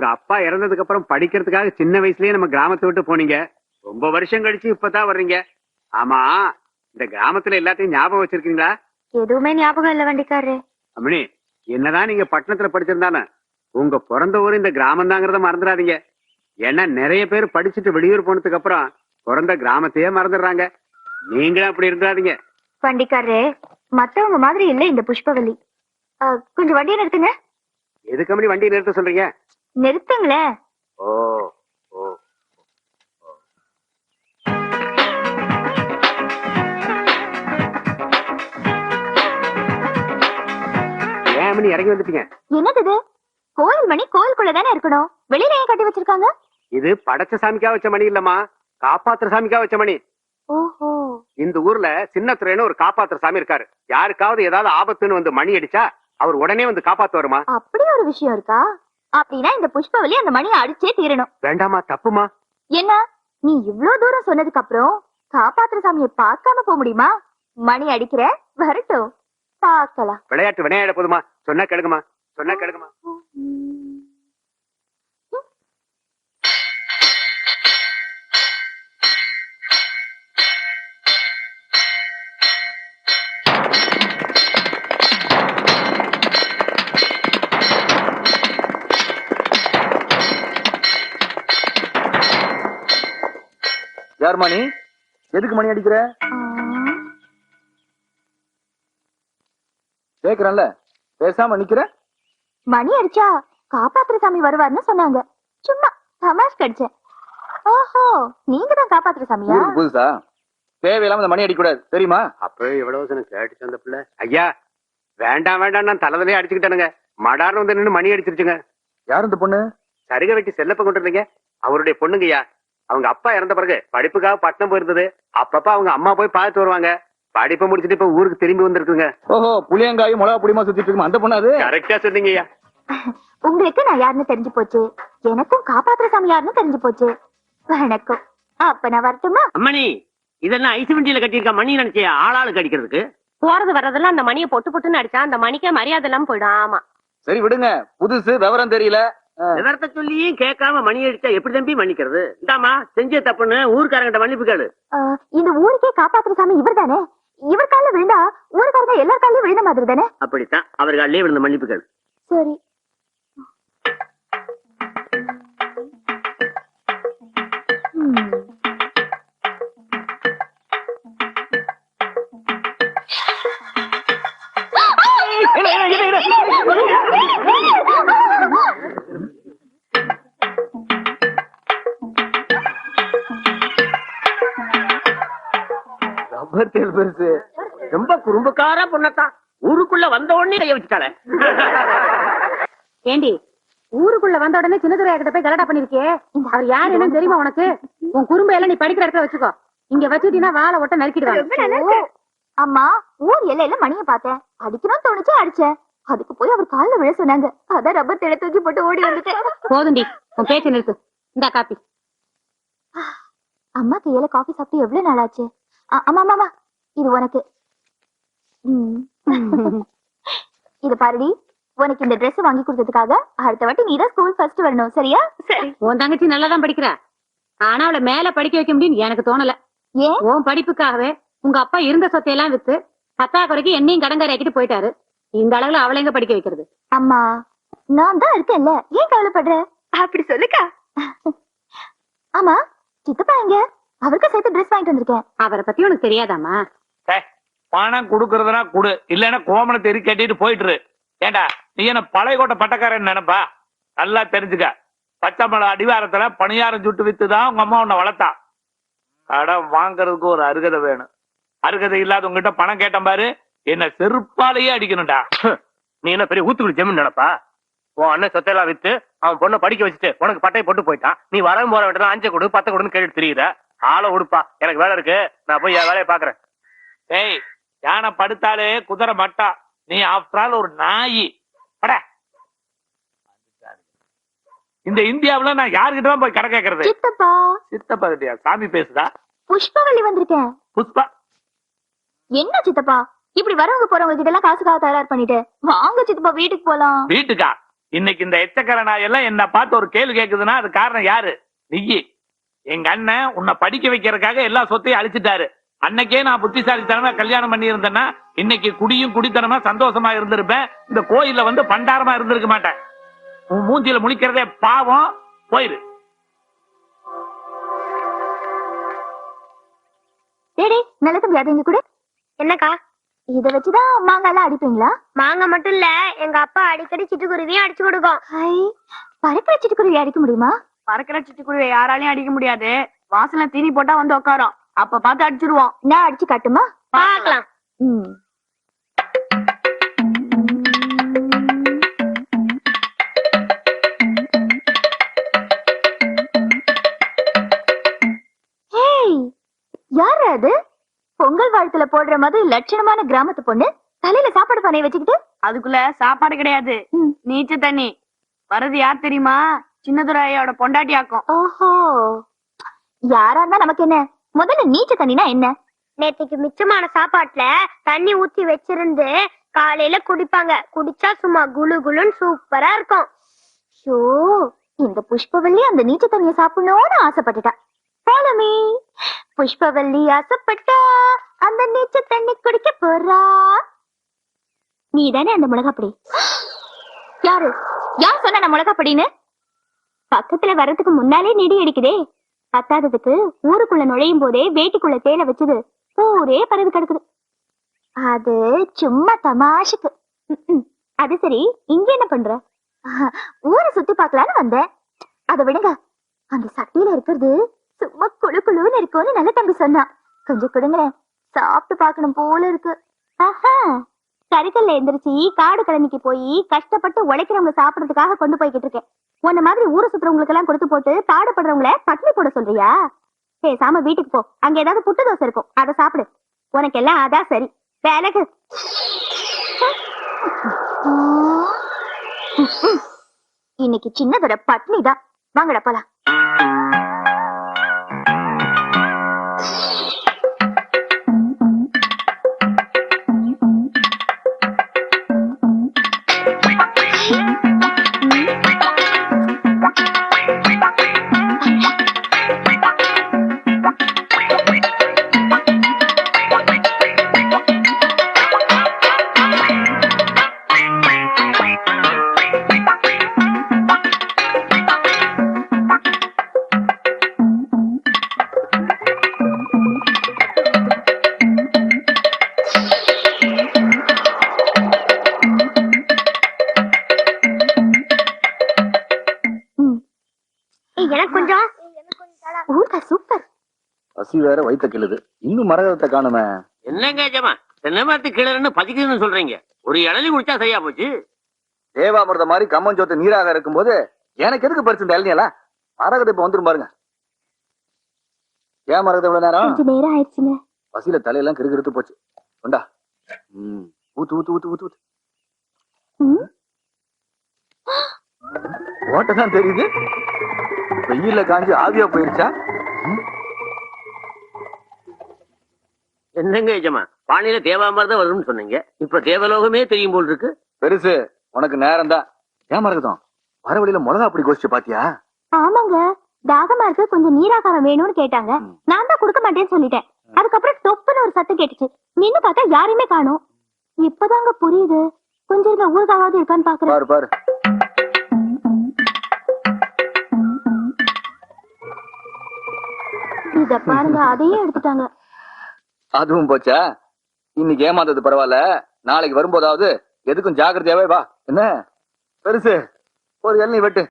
உங்க அப்பா இறந்ததுக்கு அப்புறம் படிக்கிறதுக்காக சின்ன வயசுலயே நம்ம கிராமத்தை விட்டு போனீங்க. ரொம்ப வருஷம் கழிச்சு இப்பதான் வர்றீங்க. ஆமா இந்த கிராமத்துல எல்லாத்தையும் ஞாபகம் வச்சிருக்கீங்களா? எதுவுமே ஞாபகம் இல்ல வண்டிக்காரரு. அம்மணி என்னதான் நீங்க பட்டணத்துல படிச்சிருந்தாலும் உங்க பிறந்த ஊர் இந்த கிராமம் தாங்கிறத மறந்துடாதீங்க. ஏன்னா நிறைய பேர் படிச்சுட்டு வெளியூர் போனதுக்கு அப்புறம் பிறந்த கிராமத்தையே மறந்துடுறாங்க. நீங்களும் அப்படி இருந்துடாதீங்க. வண்டிக்காரரு மத்தவங்க மாதிரி இல்ல இந்த புஷ்பவல்லி. ஆ, கொஞ்சம் வண்டியை நிறுத்துங்க. எதுக்கு அப்படி வண்டியை நிறுத்த சொல்றீங்க? நிறுத்துங்களேன் ஓ ஓ ஏன் அம்மணி இறங்கி வந்துட்டீங்க? என்னது இது? கோயில் மணி கோயிலுக்குள்ள தானே இருக்கணும். வெளியில ஏன் கட்டி வச்சிருக்காங்க? இது படைச்ச சாமிக்கா வச்ச மணி இல்லம்மா. காப்பாத்துற சாமிக்கா வச்ச மணி. ஓஹோ. இந்த ஊர்ல சின்னத்துறைன்னு ஒரு காப்பாத்துற சாமி இருக்காரு. யாருக்காவது ஏதாவது ஆபத்துன்னு வந்து மணி அடிச்சா அவர் உடனே வந்து காப்பாத்து வருமா அப்படி ஒரு விஷயம் இருக்கா? அப்படின்னா இந்த புஷ்பவல்லி அந்த மணியை அடிச்சே தீரணும். வேண்டாமா தப்புமா என்ன? நீ இவ்ளோ தூரம் சொன்னதுக்கு அப்புறம் காப்பாத்துற சாமியை பார்க்காம போக முடியுமா? மணி அடிக்கிற வரட்டும். பார்க்கலாம். விளையாட்டு விளையாட போதுமா சொன்னா கேளுங்கம்மா. சொன்னா கேளுங்கம்மா. யார் மணி எதுக்கு மணி அடிக்கிற? கேக்குறேன்ல. பேசாம நிக்கிற? மணி அடிச்சா காப்பாத்துற சாமி வருவார்னு சொன்னாங்க. சும்மா தமாஷ் கடிச்சேன் ஓஹோ நீங்க தான் காப்பாத்துற சாமியா புதுசா? தேவையில்லாம இந்த மணி அடிக்க கூடாது தெரியுமா? அப்பவே எவ்வளவு சொன்ன கேட்டுச்சு அந்த பிள்ளை. ஐயா வேண்டாம் வேண்டாம் நான் தலைதலையே அடிச்சுக்கிட்டேனுங்க. மடார்னு வந்து நின்னு மணி அடிச்சிருச்சுங்க. யார் இந்த பொண்ணு? சரிக வெட்டி செல்லப்ப கொண்டு இருந்தீங்க அவருடைய பொண்ணுங்கய்யா. அவங்க அப்பா இறந்த பிறகு படிப்புக்காக பட்டணம் போயிருந்தது. அப்பப்ப அவங்க அம்மா போய் பார்த்துட்டு வருவாங்க. படிப்பை முடிச்சிட்டு இப்ப ஊருக்கு திரும்பி வந்திருக்குங்க. ஓஹோ புளியங்காயும் மிளகா புளியமா சுத்திட்டு இருக்குமா? அந்த பொண்ணு அது? கரெக்டா சொன்னீங்கய்யா உங்களுக்கு நான் யாருன்னு தெரிஞ்சு போச்சு? எனக்கும் காப்பாத்துற சாமி யாருன்னு தெரிஞ்சு போச்சு. வணக்கம். அப்ப நான் வரட்டுமா? அம்மணி இதெல்லாம் ஐஸ் வண்டியில கட்டியிருக்க மணி நினைச்சியா? ஆளாளுக்கு அடிக்கிறதுக்கு? போறது வர்றதெல்லாம் அந்த மணியை பொட்டு பொட்டுன்னு அடிச்சா அந்த மணிக்கே மரியாதை இல்லாம போயிடும். ஆமா. சரி விடுங்க. புதுசு விவரம் தெரியல. விவரத்தை சொல்லியும் கேட்காம மணி அடிச்சா எப்படி தம்பி மன்னிக்கிறது இந்தாமா செஞ்ச தப்புன்னு ஊருக்காரங்கிட்ட மன்னிப்பு கேளு இந்த ஊருக்கே காப்பாத்துற சாமி இவர் தானே இவர் கால விழுந்தா ஊருக்காரங்க எல்லார் காலையும் விழுந்த மாதிரி தானே அப்படித்தான் அவர்களே விழுந்த மன்னிப்பு கேளு சரி ம். ரப்பர் தேல் பெருசு. ரொம்ப குறும்புக்கார பொண்ணத்தான் ஊருக்குள்ள வந்த உடனே கைய வச்சுட்டாளே. ஏண்டி ஊருக்குள்ள வந்த உடனே சின்னதுரையா கிட்ட போய் கலாட்டா பண்ணிருக்கே அவர் யார் என்னன்னு தெரியுமா உனக்கு? உன் குறும்ப எல்லாம் நீ படிக்கிற இடத்துல வச்சுக்கோ. இங்க வச்சுட்டீங்கன்னா வாழை ஒட்ட நறுக்கிடுவாங்க. அம்மா ஊர் எல்லையில மணியை பார்த்தேன். அடிக்கணும் தோணுச்சு அடிச்சேன் அதுக்கு போய் அவர் கால்ல விழ சொன்னாங்க. அதான் ரப்பர் திட தூக்கி போட்டு ஓடி வந்துட்டேன். போதுண்டி உன் பேச்ச நிறுத்து. இந்தா காப்பி. அம்மா கையில காஃபி சாப்பிட்டு எவ்வளவு நாள் ஆச்சு அம்மா, அம்மா இது உனக்கு. இது பாருடி உனக்கு இந்த Dress வாங்கி கொடுத்ததுக்காக அடுத்த வாட்டி நீ தான் ஸ்கூல் ஃபர்ஸ்ட் வரணும் சரியா? சரி. உன் தங்கச்சி நல்லா தான் படிக்கிறா. ஆனா அவளை மேல படிக்க வைக்க முடியும்னு எனக்கு தோணல. ஏன்? உன் படிப்புக்காகவே உங்க அப்பா இருந்த சொத்தையெல்லாம் வித்து பத்தா குறைக்கு என்னையும் கடங்காராக்கிட்டு போயிட்டாரு. இந்த அளவுல அவளை எங்க படிக்க வைக்கிறது? அம்மா நான் தான் இருக்கேன்ல. ஏன் கவலைப்படுற? அப்படி சொல்லுக்கா. ஆமா சித்தப்பா எங்க? அவருக்கு சேர்த்து Dress வாங்கிட்டு வந்திருக்கேன். அவரை பத்தி உனக்கு தெரியாதாமா பணம் குடுக்கறதுனா குடு. இல்லன்னா கோமணத்தை எரி கட்டிட்டு போயிட்டுரு. ஏண்டா நீ என்ன பழைய கோட்டை பட்டக்காரன் நினைப்பா? நல்லா தெரிஞ்சுக்க. பச்சை மலை அடிவாரத்துல பணியாரம் சுட்டு வித்துதான் உங்க அம்மா உன்னை வளர்த்தா. கடன் வாங்குறதுக்கு ஒரு அருகதை வேணும். அருகதை இல்லாத உங்ககிட்ட பணம் கேட்டேன் பாரு. என்ன செருப்பாலேயே அடிக்கணும்டா. நீ என்ன பெரிய ஊத்துக்குடி ஜமீன் நினைப்பா? உன் அண்ணன் சொத்தையெல்லாம் வித்து அவன் பொண்ணை படிக்க வச்சுட்டு உனக்கு பட்டையை போட்டு போயிட்டான். நீ வரவும் போற வேண்டியதான் அஞ்சு கொடு பத்து கொடுன்னு கேட்டு தெரியுற. ஆளை உடுப்பா. எனக்கு வேலை இருக்கு. நான் போய் என் வேலையை பாக்குறேன் ஏய் யானை படுத்தாலே குதிரை மட்டா. நீ ஆஃப்டர் ஆல் ஒரு நாயி. பட இந்த இந்தியாவுல நான் யாருகிட்ட தான் போய் கடை கேட்கறது சித்தப்பா. சித்தப்பா கிட்டயா? சாமி பேசுதா? புஷ்பவல்லி வந்திருக்கேன் புஷ்பா. என்ன சித்தப்பா? இப்படி வரவங்க போறவங்க கிட்ட எல்லாம் காசுக்காக தயார் பண்ணிட்டு. வாங்க சித்தப்பா வீட்டுக்கு போலாம். வீட்டுக்கா? இன்னைக்கு இந்த எச்சக்கர நாயெல்லாம் என்ன பார்த்து ஒரு கேள்வி கேக்குதுன்னா அது காரணம் யாரு? நீ எங்க அண்ணன் உன்னை படிக்க வைக்கிறதுக்காக எல்லா சொத்தையும் அழிச்சிட்டாரு. அன்னைக்கே நான் புத்திசாலித்தனமா கல்யாணம் பண்ணி இருந்தேன்னா இன்னைக்கு குடியும் குடித்தனமா சந்தோஷமா இருந்திருப்பேன். இந்த கோயில்ல வந்து பண்டாரமா இருந்திருக்க மாட்டேன். உன் மூஞ்சில முழிக்கிறதே பாவம். போயிரு. நல்ல தம்பி அது கூட. என்னக்கா? இத வச்சுதான் மாங்காலாம் அடிப்பீங்களா? மாங்காய் மட்டும் இல்ல எங்க அப்பா அடிக்கடி சிட்டுக்குருவியும் அடிச்சு கொடுக்கும். பறக்கிற சிட்டுக்குருவி அடிக்க முடியுமா? பறக்கிற சிட்டுக்குருவியை யாராலையும் அடிக்க முடியாது. வாசல்ல தீனி போட்டா வந்து உட்காரும் அப்ப பார்த்து அடிச்சிருவோம். நான் அடிச்சு காட்டுமா? பார்க்கலாம். ம். ஹேய், யார் அது? பொங்கல் வாழ்த்துல போடுற மாதிரி லட்சணமான கிராமத்து பொண்ணு தலையில சாப்பாடு பானையை வச்சுக்கிட்டு? அதுக்குள்ள சாப்பாடு கிடையாது. நீச்ச தண்ணி. வரது யார் தெரியுமா? சின்னதுரையோட பொண்டாட்டி ஆக்கும் ஓஹோ. யாரா இருந்தா நமக்கு என்ன? முதல்ல நீச்ச தண்ணினா என்ன? நேத்துக்கு மிச்சமான சாப்பாட்டுல தண்ணி ஊத்தி வச்சிருந்து காலையில குடிப்பாங்க. குடிச்சா சும்மா குளு குளுன்னு சூப்பரா இருக்கும். ஷோ இந்த புஷ்பவல்லி அந்த நீச்ச தண்ணிய சாப்பிடணும்னு ஆசைப்பட்டுட்டா. me. புஷ்பவல்லி ஆசைப்பட்டா அந்த நீச்ச தண்ணி குடிக்க போறா. நீ தானே அந்த மிளகாப்பொடி? யாரு? யார் சொன்ன நான் மிளகாப்பொடின்னு? பக்கத்துல வர்றதுக்கு முன்னாலே நெடி அடிக்குதே. பத்தாததுக்கு ஊருக்குள்ள நுழையும் போதே வேட்டிக்குள்ள தேலை வச்சது. ஊரே பறந்து கிடக்குது. அது சும்மா தமாஷுக்கு. அது சரி இங்க என்ன பண்ற? ஆஹா, ஊரை சுத்தி பார்க்கலான்னு வந்தேன். அதை விடுங்க. அந்த சட்டியில இருக்கிறது சும்மா குழு குழுன்னு இருக்கும்னு நல்ல தம்பி சொன்னான். கொஞ்சம் கொடுங்களேன். சாப்பிட்டு பார்க்கணும் போல இருக்கு. ஆஹா. கறிக்கல்ல எந்திரிச்சு காடு கிழமைக்கு போய் கஷ்டப்பட்டு உழைக்கிறவங்க சாப்பிடறதுக்காக கொண்டு போய்கிட்டு இருக்கேன். உன்ன மாதிரி ஊரை சுத்துறவங்களுக்கு எல்லாம் கொடுத்து போட்டு பாடுபடுறவங்கள பட்னி போட சொல்றியா? பேசாம வீட்டுக்கு போ. அங்க ஏதாவது புட்டு தோசை இருக்கும். அதை சாப்பிடு. உனக்கு எல்லாம் அதான் சரி. வேலைக்கு இன்னைக்கு சின்னதோட பட்னி தான் வாங்கடா போலாம். பசி வேற வயித்த கிள்ளுது. இன்னும் மரகதத்தை காணுமே. என்னங்க ஜமா? தென்னை மரத்து கிளறுன்னு பசிக்குதுன்னு சொல்றீங்க. ஒரு இளநி குடிச்சா சரியா போச்சு? தேவாமிர்த மாதிரி கம்மஞ்சோத்து நீராக இருக்கும்போது எனக்கு எதுக்கு பறிச்சு இந்த இளநியல மரகதை இப்ப வந்துரும் பாருங்க. ஏன் மரகதை இவ்வளவு நேரம்? கொஞ்ச நேரம் ஆயிடுச்சுங்க. பசியில தலையெல்லாம் கிறுகிறுத்து போச்சு. கொண்டா. ம், ஊத்து ஊத்து ஊத்து ஊத்து ஊத்து. ம். ஓட்டதான் தெரியுது. வெயில்ல காஞ்சு ஆவியா போயிருச்சா? என்னங்க ஜமா பானையில தேவாமிர்தம் வரும்னு சொன்னீங்க. இப்ப தேவலோகமே தெரியும் போல் இருக்கு. பெருசு உனக்கு நேரம் தான் ஏன் மரகதம் வர வழியில மிளகா அப்படி கோஷ்டி பாத்தியா? ஆமாங்க. தாகமா இருக்கு கொஞ்சம் நீராகாரம் வேணும்னு கேட்டாங்க. நான் தான் கொடுக்க மாட்டேன்னு சொல்லிட்டேன். அதுக்கப்புறம் டொப்புன்னு ஒரு சத்தம் கேட்டுச்சு. நின்னு பார்த்தா யாரையுமே காணோம். இப்பதாங்க புரியுது. கொஞ்சம் இருங்க ஊருக்காவது இருக்கான்னு பாக்குறேன். பாரு பாரு. இத பாருங்க அதையும் எடுத்துட்டாங்க. அதுவும் போச்சா? இன்னைக்கு ஏமாந்தது பரவாயில்ல. நாளைக்கு வரும்போதாவது எதுக்கும் ஜாக்கிரதையாவே வா. என்ன? பெருசு ஒரு எண்ணெய் வெட்டு.